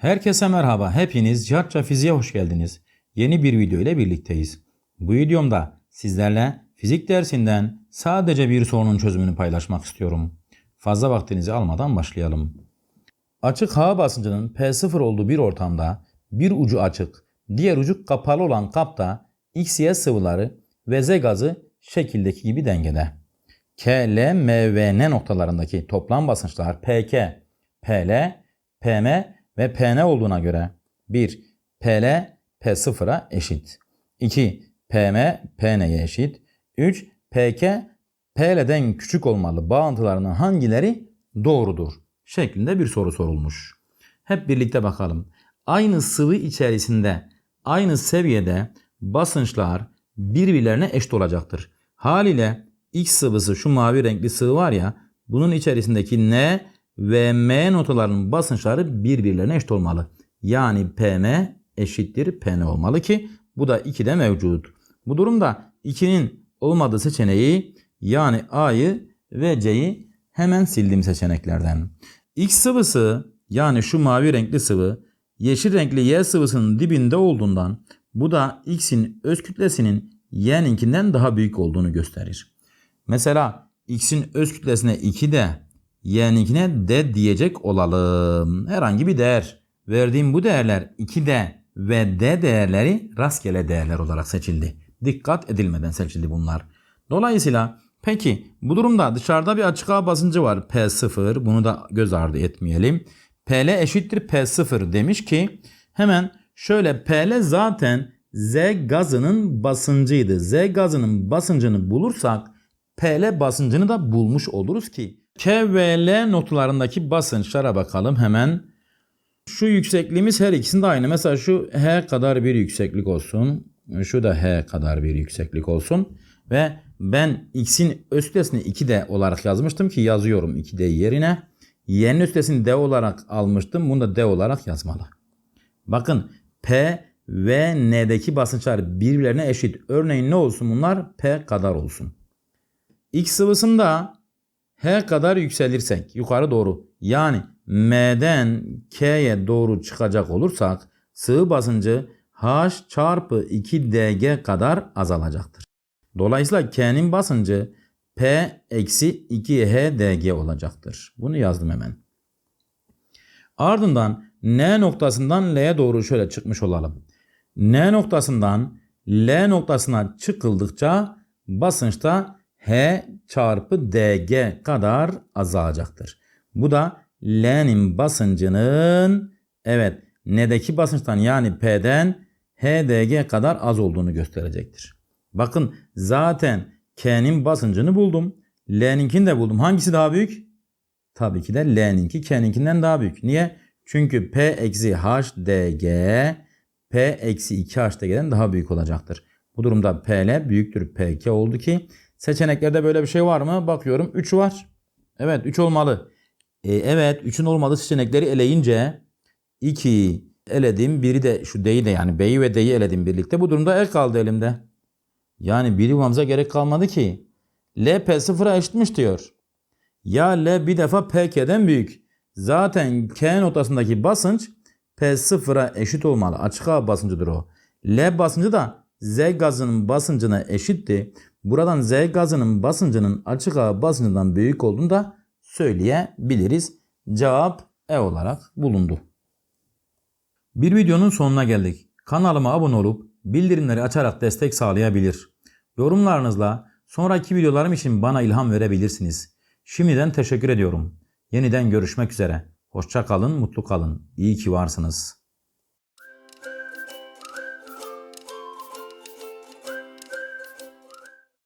Herkese merhaba. Hepiniz Cihatça Fiziğe hoş geldiniz. Yeni bir video ile birlikteyiz. Bu videomda sizlerle fizik dersinden sadece bir sorunun çözümünü paylaşmak istiyorum. Fazla vaktinizi almadan başlayalım. Açık hava basıncının P0 olduğu bir ortamda bir ucu açık, diğer ucu kapalı olan kapta X, Y sıvıları ve Z gazı şekildeki gibi dengede. K, L, M ve N noktalarındaki toplam basınçlar PK, PL, PM ve PN olduğuna göre 1. PL P0'a eşit. 2. PM PN'ye eşit. 3. PK PL'den küçük olmalı bağıntılarının hangileri doğrudur? Şeklinde bir soru sorulmuş. Hep birlikte bakalım. Aynı sıvı içerisinde aynı seviyede basınçlar birbirlerine eşit olacaktır. Haliyle X sıvısı şu mavi renkli sıvı var ya bunun içerisindeki N ve M notalarının basınçları birbirlerine eşit olmalı. Yani PM eşittir PN olmalı ki bu da 2'de mevcut. Bu durumda 2'nin olmadığı seçeneği yani A'yı ve C'yi hemen sildim seçeneklerden. X sıvısı yani şu mavi renkli sıvı yeşil renkli Y sıvısının dibinde olduğundan bu da X'in öz kütlesinin Y'ninkinden daha büyük olduğunu gösterir. Mesela X'in öz kütlesine 2 de Y'ninkine D diyecek olalım. Herhangi bir değer. Verdiğim bu değerler 2D ve D değerleri rastgele değerler olarak seçildi. Dikkat edilmeden seçildi bunlar. Dolayısıyla peki bu durumda dışarıda bir açık hava basıncı var P0. Bunu da göz ardı etmeyelim. PL eşittir P0 demiş ki hemen şöyle PL zaten Z gazının basıncıydı. Z gazının basıncını bulursak PL basıncını da bulmuş oluruz ki K ve L noktalarındaki basınçlara bakalım hemen. Şu yüksekliğimiz her ikisinde aynı. Mesela şu H kadar bir yükseklik olsun. Şu da H kadar bir yükseklik olsun. Ve ben X'in östesini 2D olarak yazmıştım ki yazıyorum 2D yerine. Y'nin östesini D olarak almıştım. Bunu da D olarak yazmalı. Bakın P ve N'deki basınçlar birbirlerine eşit. Örneğin ne olsun bunlar? P kadar olsun. X sıvısında H kadar yükselirsek yukarı doğru yani M'den K'ye doğru çıkacak olursak sıvı basıncı H çarpı 2dg kadar azalacaktır. Dolayısıyla K'nin basıncı P eksi 2HDG olacaktır. Bunu yazdım hemen. Ardından N noktasından L'ye doğru şöyle çıkmış olalım. N noktasından L noktasına çıkıldıkça basınçta H çarpı dg kadar azalacaktır. Bu da L'nin basıncının evet N'deki basınçtan yani P'den HDG kadar az olduğunu gösterecektir. Bakın zaten K'nin basıncını buldum. L'ninkini de buldum. Hangisi daha büyük? Tabii ki de L'ninki K'ninkinden daha büyük. Niye? Çünkü P eksi HDG P eksi 2 HDG'den daha büyük olacaktır. Bu durumda PL büyüktür PK oldu ki Seçeneklerde böyle bir şey var mı? Bakıyorum 3 var. Evet 3 olmalı. E, evet 3'ün olmadığı seçenekleri eleyince 2 eledim. Biri de şu D'yi de yani B'yi ve D'yi eledim birlikte. Bu durumda el kaldı elimde. Yani biri bulmamıza gerek kalmadı ki. L P0'a eşitmiş diyor. Ya L bir defa PK'den büyük. Zaten K noktasındaki basınç P0'a eşit olmalı. Açık hava basıncıdır o. L basıncı da Z gazının basıncına eşitti. Buradan Z gazının basıncının açık hava basıncından büyük olduğunu da söyleyebiliriz. Cevap E olarak bulundu. Bir videonun sonuna geldik. Kanalıma abone olup bildirimleri açarak destek sağlayabilir. Yorumlarınızla sonraki videolarım için bana ilham verebilirsiniz. Şimdiden teşekkür ediyorum. Yeniden görüşmek üzere. Hoşça kalın, mutlu kalın. İyi ki varsınız.